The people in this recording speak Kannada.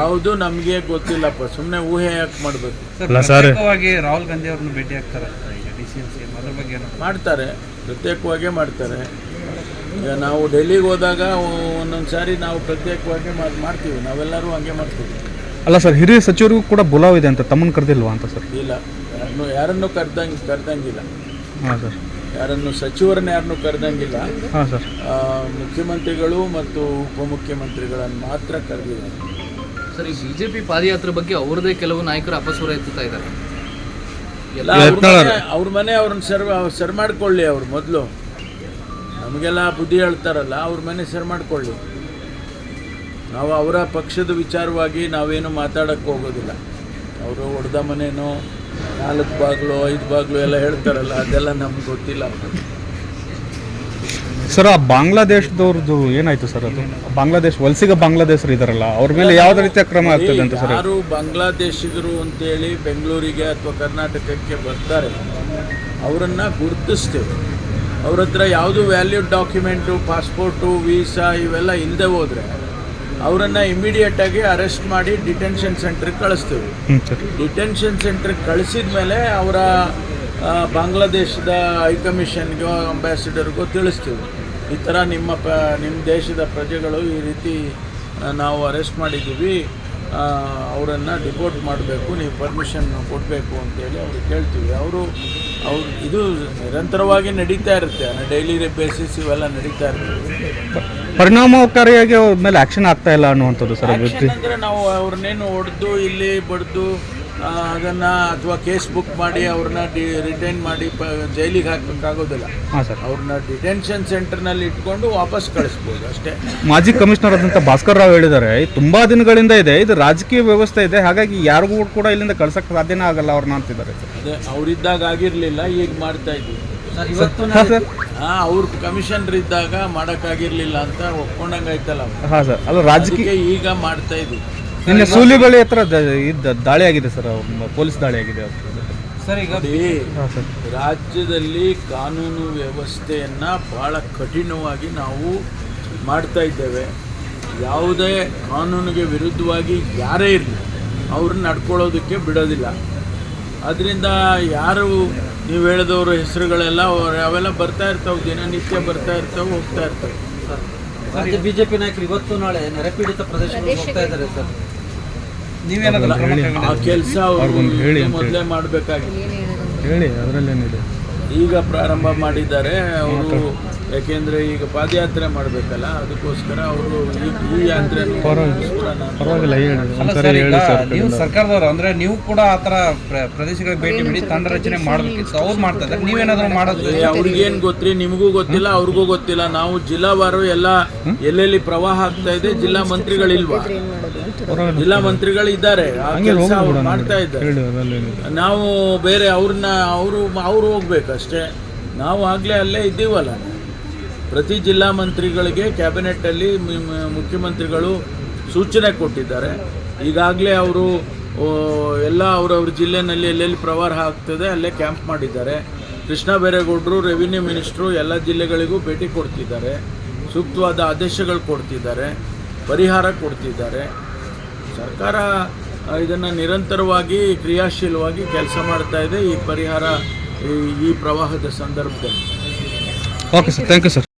ಯಾವುದು ನಮಗೆ ಗೊತ್ತಿಲ್ಲಪ್ಪ ಸುಮ್ಮನೆ ಊಹೆ ಯಾಕೆ ಮಾಡಬೇಕು? ಅಲ್ಲ ಸರ್. ಪ್ರತ್ಯೇಕವಾಗಿ ರಾಹುಲ್ ಗಾಂಧಿ ಅವ್ರನ್ನ ಭೇಟಿ ಆಗ್ತಾರೆ? ಈಗ D C M C M ಅದ್ರ ಬಗ್ಗೆ ಏನು ಮಾಡ್ತಾರೆ ಪ್ರತ್ಯೇಕವಾಗೇ ಮಾಡ್ತಾರೆ. ಈಗ ನಾವು ಡೆಲ್ಲಿಗೆ ಹೋದಾಗ ಒಂದೊಂದು ಸಾರಿ ನಾವು ಪ್ರತ್ಯೇಕವಾಗಿ ಮಾಡ್- ಮಾಡ್ತೀವಿ ನಾವೆಲ್ಲರೂ ಹಂಗೆ ಮಾಡ್ತೀವಿ. ಅಲ್ಲ ಸರ್ ಹಿರಿಯ ಸಚಿವರಿಗೂ ಕೂಡ ಬುಲಾವ್ ಇದೆ ಅಂತ ತಮ್ಮನ್ನು ಕರೆದಿಲ್ವಾ ಅಂತ ಸರ್? ಇಲ್ಲ ಯಾರನ್ನು ಯಾರನ್ನು ಕರೆದಂಗೆ ಕರ್ದಂಗಿಲ್ಲ. ಹಾಂ ಸರ್. ಯಾರನ್ನು ಸಚಿವರನ್ನ ಯಾರನ್ನು ಕರೆದಂಗಿಲ್ಲ. ಹಾಂ ಸರ್. ಮುಖ್ಯಮಂತ್ರಿಗಳು ಮತ್ತು ಉಪಮುಖ್ಯಮಂತ್ರಿಗಳನ್ನು ಮಾತ್ರ ಕರೆದಿದ್ದಾರೆ. ಸರ್ ಈ ಬಿಜೆಪಿ ಪಾದಯಾತ್ರೆ ಬಗ್ಗೆ ಅವರದೇ ಕೆಲವು ನಾಯಕರು ಅಪಸ್ವರ ಎತ್ತುತ್ತಾ ಇದ್ದಾರೆ. ಎಲ್ಲ ಅವ್ರ ಮನೆ ಅವ್ರ ಮನೆ ಅವ್ರನ್ನ ಸರ್ ಸರ್ ಮಾಡ್ಕೊಳ್ಳಿ ಅವ್ರು ಮೊದಲು. ನಮಗೆಲ್ಲ ಬುದ್ಧಿ ಹೇಳ್ತಾರಲ್ಲ ಅವ್ರ ಮನೆ ಸರ್ ಮಾಡ್ಕೊಳ್ಳಿ. ನಾವು ಅವರ ಪಕ್ಷದ ವಿಚಾರವಾಗಿ ನಾವೇನು ಮಾತಾಡಕ್ಕೆ ಹೋಗೋದಿಲ್ಲ. ಅವರು ಹೊಡೆದ ಮನೇನೋ ನಾಲ್ಕು ಬಾಗಿಲು ಐದು ಬಾಗಿಲು ಎಲ್ಲ ಹೇಳ್ತಾರಲ್ಲ ಅದೆಲ್ಲ ನಮ್ಗೆ ಗೊತ್ತಿಲ್ಲ ಸರ್ ಆ ಬಾಂಗ್ಲಾದೇಶದವ್ರದ್ದು ಏನಾಯ್ತು ಸರ್ ಅದು? ಬಾಂಗ್ಲಾದೇಶ ವಲಸಿಗ ಬಾಂಗ್ಲಾದೇಶರು ಇದಾರಲ್ಲ ಅವ್ರ ಮೇಲೆ ಯಾವ್ದು ರೀತಿಯ ಕ್ರಮ ಆಗ್ತದೆ ಅಂತ ಸರ್? ಯಾರು ಬಾಂಗ್ಲಾದೇಶಿಗರು ಅಂತೇಳಿ ಬೆಂಗಳೂರಿಗೆ ಅಥವಾ ಕರ್ನಾಟಕಕ್ಕೆ ಬರ್ತಾರೆ ಅವರನ್ನು ಗುರುತಿಸ್ತೇವೆ. ಅವ್ರ ಹತ್ರ ಯಾವುದು ವ್ಯಾಲ್ಯೂಡ್ ಡಾಕ್ಯುಮೆಂಟು ಪಾಸ್ಪೋರ್ಟು ವೀಸಾ ಇವೆಲ್ಲ ಇಲ್ಲದೆ ಹೋದರೆ ಅವರನ್ನು ಇಮಿಡಿಯೇಟಾಗಿ ಅರೆಸ್ಟ್ ಮಾಡಿ ಡಿಟೆನ್ಷನ್ ಸೆಂಟ್ರಿಗೆ ಕಳಿಸ್ತೇವೆ. ಡಿಟೆನ್ಷನ್ ಸೆಂಟ್ರಿಗೆ ಕಳಿಸಿದ ಮೇಲೆ ಅವರ ಬಾಂಗ್ಲಾದೇಶದ ಹೈಕಮಿಷನ್ಗೋ ಅಂಬಾಸಿಡರ್ಗೋ ತಿಳಿಸ್ತೀವಿ. ಈ ಥರ ನಿಮ್ಮ ಪ ನಿಮ್ಮ ದೇಶದ ಪ್ರಜೆಗಳು ಈ ರೀತಿ ನಾವು ಅರೆಸ್ಟ್ ಮಾಡಿದ್ದೀವಿ. ಅವರನ್ನು ಡಿಪೋರ್ಟ್ ಮಾಡಬೇಕು ನೀವು ಪರ್ಮಿಷನ್ ಕೊಡಬೇಕು ಅಂತೇಳಿ ಅವ್ರಿಗೆ ಕೇಳ್ತೀವಿ. ಅವರು ಅವ್ರು ಇದು ನಿರಂತರವಾಗಿ ನಡೀತಾ ಇರುತ್ತೆ. ಡೈಲಿ ಬೇಸಿಸ್ ಇವೆಲ್ಲ ನಡೀತಾ ಇರ್ತವೆ ಪರಿಣಾಮಕಾರಿಯಾಗಿ ಅವ್ರ ಮೇಲೆ ಆ್ಯಕ್ಷನ್ ಆಗ್ತಾ ಇಲ್ಲ ಅನ್ನುವಂಥದ್ದು ಸರ್ ಅಂದರೆ ನಾವು ಅವ್ರನ್ನೇನು ಹೊಡೆದು ಇಲ್ಲಿ ಬಡ್ದು ಅದನ್ನ ಅಥವಾ ಕೇಸ್ ಬುಕ್ ಮಾಡಿ ಅವ್ರನ್ನ ಡಿ ರಿಟೈನ್ ಮಾಡಿ ಪ ಜೈಲಿಗೆ ಹಾಕಬೇಕಾಗೋದಿಲ್ಲ. ಹಾಂ ಸರ್. ಅವ್ರನ್ನ ಡಿಟೆನ್ಷನ್ ಸೆಂಟರ್ನಲ್ಲಿ ಇಟ್ಕೊಂಡು ವಾಪಸ್ ಕಳಿಸ್ಬೋದು ಅಷ್ಟೇ. ಮಾಜಿ ಕಮಿಷನರ್ ಆದಂಥ ಭಾಸ್ಕರ್ ರಾವ್ ಹೇಳಿದ್ದಾರೆ ತುಂಬ ದಿನಗಳಿಂದ ಇದೆ ಇದು ರಾಜಕೀಯ ವ್ಯವಸ್ಥೆ ಇದೆ ಹಾಗಾಗಿ ಯಾರಿಗೂ ಕೂಡ ಇಲ್ಲಿಂದ ಕಳ್ಸಕ್ಕೆ ಸಾಧ್ಯನೇ ಆಗಲ್ಲ ಅವ್ರನ್ನ ಅಂತಿದ್ದಾರೆ. ಸರ್ ಅದೇ ಅವರಿದ್ದಾಗ ಆಗಿರಲಿಲ್ಲ ಈಗ ಮಾಡ್ತಾ ಇದ್ವಿ ಹಾಂ ಸರ್. ಹಾಂ ಅವ್ರ ಕಮಿಷನರ್ ಇದ್ದಾಗ ಮಾಡೋಕ್ಕಾಗಿರಲಿಲ್ಲ ಅಂತ ಒಪ್ಕೊಂಡಂಗೆ ಆಯ್ತಲ್ಲ ಹಾಂ ಸರ್. ಅದು ರಾಜಕೀಯ ಈಗ ಮಾಡ್ತಾ ಇದ್ವಿ ನಿನ್ನೆ ಸೂಲಿಬಳಿ ಹತ್ರ ದ- ಇದ್ದ ದಾಳಿ ಆಗಿದೆ ಸರ್ ಪೊಲೀಸ್ ದಾಳಿ ಆಗಿದೆ ಅವ್ರ ಸರ್ ಈಗ ನೋಡಿ, ಹಾಂ ಸರ್. ರಾಜ್ಯದಲ್ಲಿ ಕಾನೂನು ವ್ಯವಸ್ಥೆಯನ್ನು ಬಹಳ ಕಠಿಣವಾಗಿ ನಾವು ಮಾಡ್ತಾ ಇದ್ದೇವೆ. ಯಾವುದೇ ಕಾನೂನಿಗೆ ವಿರುದ್ಧವಾಗಿ ಯಾರೇ ಇರಲಿ ಅವ್ರನ್ನ ನಡ್ಕೊಳ್ಳೋದಕ್ಕೆ ಬಿಡೋದಿಲ್ಲ. ಅದರಿಂದ ಯಾರು ನೀವು ಹೇಳಿದವರು ಹೆಸರುಗಳೆಲ್ಲ ಅವ್ರ- ಅವೆಲ್ಲ ಬರ್ತಾ ಇರ್ತಾವೆ ದಿನನಿತ್ಯ ಬರ್ತಾ ಇರ್ತಾವೆ ಹೋಗ್ತಾ ಇರ್ತವೆ. ರಾಜ್ಯ ಬಿಜೆಪಿ ನಾಯಕರು ಇವತ್ತು ನಾಳೆ ನೆರೆಪೀಡಿತ ಪ್ರದೇಶಗಳಿಗೆ ಹೋಗ್ತಾ ಇದ್ದಾರೆ ಸರ್. ಆ ಕೆಲಸ ಅವರು ಹೇಳಿ ಅಂತ ಮೊದಲೇ ಮಾಡಬೇಕಾಗಿ. ಹೇಳಿ ಅದರಲ್ಲೇನಿದೆ. ಈಗ ಪ್ರಾರಂಭ ಮಾಡಿದ್ದಾರೆ ಅವರು. ಯಾಕೆಂದ್ರೆ ಈಗ ಪಾದಯಾತ್ರೆ ಮಾಡಬೇಕಲ್ಲ ಅದಕ್ಕೋಸ್ಕರ ಅವರು ಈ ಯಾತ್ರೆ ಪರವಾಗಿಲ್ಲ. ಹೇಳಿ ಅಲ್ಲ ಈಗ ಹೇಳಿ ಸರ್ ನೀವು ಸರ್ಕಾರದವರು ಅಂದ್ರೆ ನೀವು ಕೂಡ ಆ ಥರ ಪ್ರ- ಪ್ರದೇಶಗಳಿಗೆ ಭೇಟಿ ಮಾಡಿ ತಂಡ ರಚನೆ ಮಾಡಬೇಕಿತ್ತು. ಅವ್ರು ಮಾಡ್ತಾರೆ ನೀವೇನಾದ್ರು ಮಾಡೋದು? ಅವ್ರಿಗೇನ್ ಗೊತ್ತ್ರಿ? ನಿಮಗೂ ಗೊತ್ತಿಲ್ಲ ಅವ್ರಿಗೂ ಗೊತ್ತಿಲ್ಲ. ನಾವು ಜಿಲ್ಲಾವಾರು ಎಲ್ಲ ಎಲ್ಲೆಲ್ಲಿ ಪ್ರವಾಹ ಆಗ್ತಾ ಇದೆ ಜಿಲ್ಲಾ ಮಂತ್ರಿಗಳಿಲ್ವಾ? ಜಿಲ್ಲಾ ಮಂತ್ರಿಗಳು ಇದ್ದಾರೆ ಆ ಕೆಲಸ ಮಾಡ್ತಾ ಇದ್ದಾರೆ. ಹೇಳಿ ನಾವು ಬೇರೆ ಅವ್ರನ್ನ ಅವರು ಅವ್ರು ಹೋಗ್ಬೇಕಷ್ಟೇ ನಾವು ಆಗಲೇ ಅಲ್ಲೇ ಇದ್ದೀವಲ್ಲ. ಪ್ರತಿ ಜಿಲ್ಲಾ ಮಂತ್ರಿಗಳಿಗೆ, ಕ್ಯಾಬಿನೆಟ್ಟಲ್ಲಿ ಮುಖ್ಯಮಂತ್ರಿಗಳು ಸೂಚನೆ ಕೊಟ್ಟಿದ್ದಾರೆ. ಈಗಾಗಲೇ ಅವರು ಎಲ್ಲ ಅವರವ್ರ ಜಿಲ್ಲೆನಲ್ಲಿ ಎಲ್ಲೆಲ್ಲಿ ಪ್ರವಾರ ಆಗ್ತದೆ ಅಲ್ಲೇ ಕ್ಯಾಂಪ್ ಮಾಡಿದ್ದಾರೆ. ಕೃಷ್ಣ ಬೈರೇಗೌಡರು, ರೆವಿನ್ಯೂ ಮಿನಿಸ್ಟ್ರು ಎಲ್ಲ ಜಿಲ್ಲೆಗಳಿಗೂ ಭೇಟಿ ಕೊಡ್ತಿದ್ದಾರೆ. ಸೂಕ್ತವಾದ ಆದೇಶಗಳು ಕೊಡ್ತಿದ್ದಾರೆ. ಪರಿಹಾರ ಕೊಡ್ತಿದ್ದಾರೆ. ಸರ್ಕಾರ ಇದನ್ನು ನಿರಂತರವಾಗಿ, ಕ್ರಿಯಾಶೀಲವಾಗಿ ಕೆಲಸ ಮಾಡ್ತಾ ಇದೆ. ಈ ಪರಿಹಾರ ಈ ಪ್ರವಾಹದ ಸಂದರ್ಭದಲ್ಲಿ okay sir thank you sir